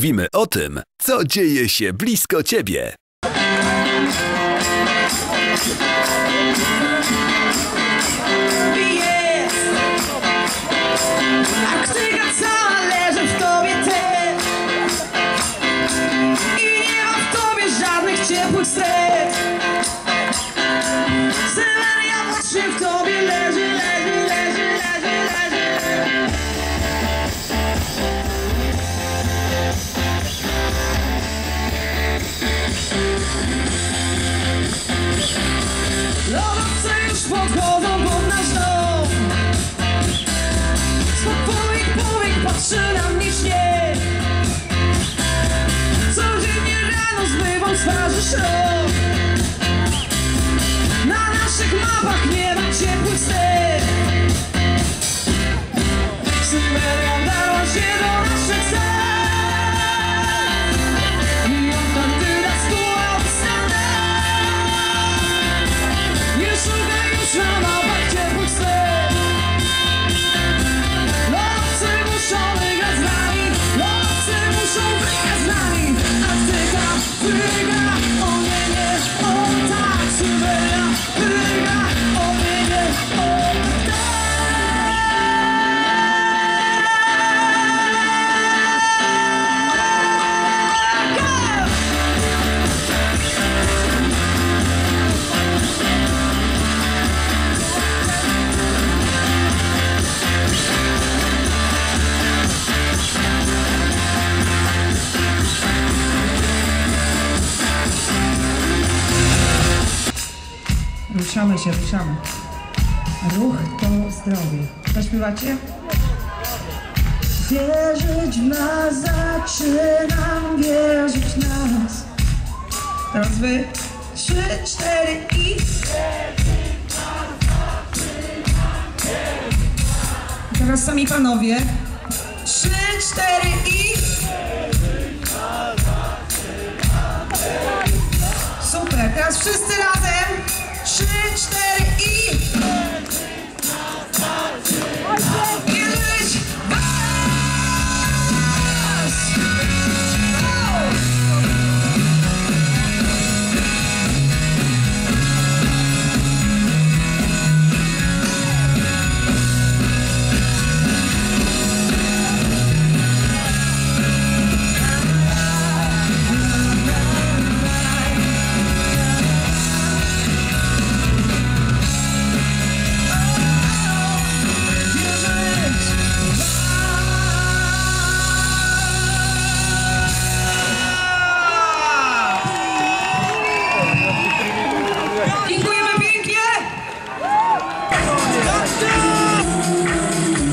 Mówimy o tym, co dzieje się blisko ciebie. Podchodzą pod nasz dom Spokojnie powiek patrzy na mnie śnieg. Codziennie rano zmywam z twarzy szrot Na naszych mapach Ruszamy się, ruszamy. Ruch to zdrowie. Zaśpiewacie? Wierzyć w nas, zaczynam wierzyć w nas. Teraz wy. Trzy, cztery i... Teraz sami panowie. Trzy, cztery i... Super, teraz wszyscy razem. Trzy,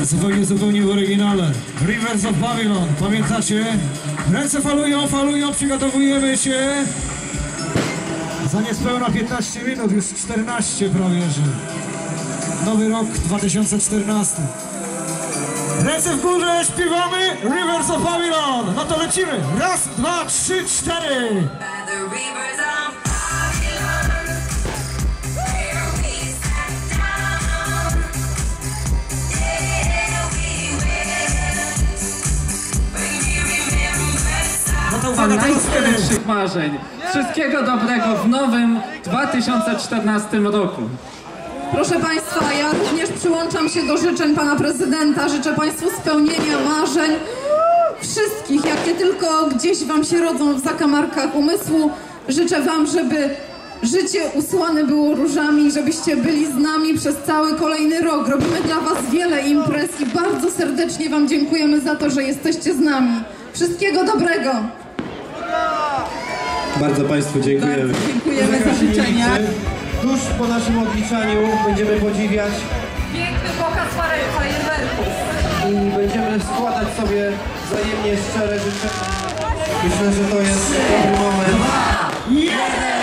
Zupełnie, zupełnie w oryginale. Rivers of Babylon, pamiętacie? Ręce falują, falują, przygotowujemy się. Za niespełna 15 minut, już 14 prawie, że. Nowy rok 2014. Ręce w górze, śpiewamy Rivers of Babylon. No to lecimy. Raz, dwa, trzy, cztery. O uwaga, teraz najskrytszych marzeń. Wszystkiego dobrego w nowym 2014 roku. Proszę Państwa, ja również przyłączam się do życzeń Pana Prezydenta. Życzę Państwu spełnienia marzeń wszystkich, jakie tylko gdzieś Wam się rodzą w zakamarkach umysłu. Życzę Wam, żeby życie usłane było różami, żebyście byli z nami przez cały kolejny rok. Robimy dla Was wiele imprez i bardzo serdecznie Wam dziękujemy za to, że jesteście z nami. Wszystkiego dobrego! Bardzo Państwu dziękujemy. Bardzo dziękujemy za życzenia. Tuż po naszym odliczaniu będziemy podziwiać Piękny pokaz fajerwerków. i będziemy składać sobie wzajemnie szczere życzenia. Myślę, że to jest dobry moment. Jeden!